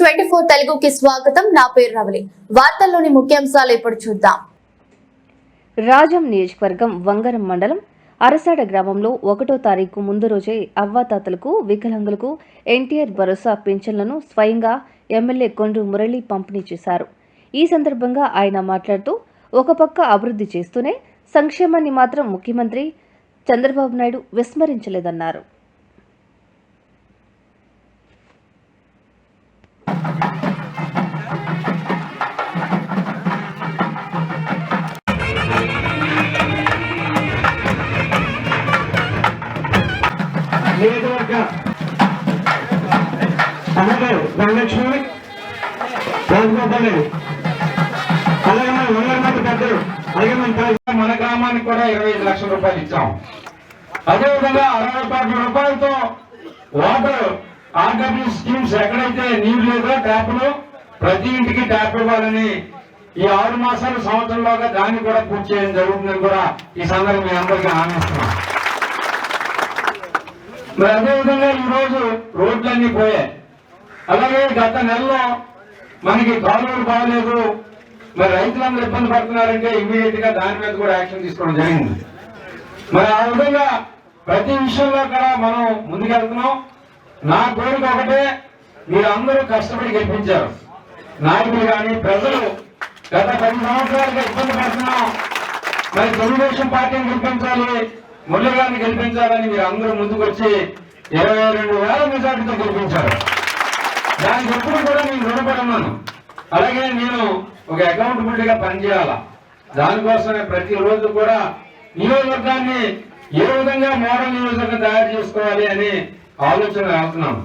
Twenty four తెలుగుకి స్వాగతం. నా పేరు రవలి. వార్తల్లోని ముఖ్యాంశాలు ఇప్పుడు చూద్దాం. రాజం నియోజకవర్గం వంగరం మండలం అరసాడ గ్రామంలో ఒకటో తారీఖు ముందు రోజే అవ్వాతాతలకు వికలాంగులకు ఎన్టీఆర్ భరోసా పింఛన్లను స్వయంగా ఎమ్మెల్యే కొండ్రు మురళి పంపిణీ చేశారు. ఈ సందర్భంగా ఆయన మాట్లాడుతూ ఒక పక్క అభివృద్ధి చేస్తూనే సంక్షేమాన్ని మాత్రం ముఖ్యమంత్రి చంద్రబాబు నాయుడు విస్మరించలేదన్నారు. నియోజకవర్గ అమ్మగారు ధనలక్ష్మి రాజగోపాల్ రెడ్డి అలాగే మన వంగరనాథ పెద్దలు. అలాగే మన మన గ్రామానికి కూడా ఇరవై ఐదు లక్షల రూపాయలు ఇచ్చాం. అదేవిధంగా అరవై కోట్ల రూపాయలతో వాటర్ ఆర్డబ్ల్యూ స్కీమ్స్ ఎక్కడైతే నీళ్ళు లేదో ట్యాప్లు ప్రతి ఇంటికి ట్యాప్ ఇవ్వాలని ఈ ఆరు మాసాలు సంవత్సరంలోగా దాన్ని కూడా పూర్తి చేయడం జరుగుతుందని కూడా ఈ సందర్భంగా మీ అందరికీ ఆనందిస్తున్నాం మరి అదేవిధంగా ఈ రోజు రోడ్లన్నీ పోయాయి. అలాగే గత నెలలో మనకి కాలువలు బాగలేదు. మరి రైతులందరూ ఇబ్బంది పడుతున్నారంటే ఇమీడియట్గా దాని మీద కూడా యాక్షన్ తీసుకోవడం జరిగింది. మరి ఆ విధంగా ప్రతి విషయంలో కూడా మనం ముందుకెళ్తున్నాం. నా కోరిక ఒకటే మీరందరూ కష్టపడి గెలిపించారు. నాయకులు కానీ ప్రజలు గత పది సంవత్సరాలుగా ఇబ్బంది పడుతున్నాం. మరి తెలుగుదేశం పార్టీని గెలిపించాలి. మురళి గెలిపించాలని మీరు అందరూ ముందుకు వచ్చి ఇరవై రెండు వేల మెజార్టీతో గెలిపించారు. దానికి ఎప్పుడు కూడా నేను రుణపడి ఉన్నాను అలాగే నేను ఒక అకౌంటబిలిటీగా పనిచేయాలా? దానికోసమే ప్రతిరోజు కూడా నియోజకవర్గాన్ని ఏ విధంగా మోడల్ నియోజకవర్గం తయారు చేసుకోవాలి అని ఆలోచన వెళ్తున్నాను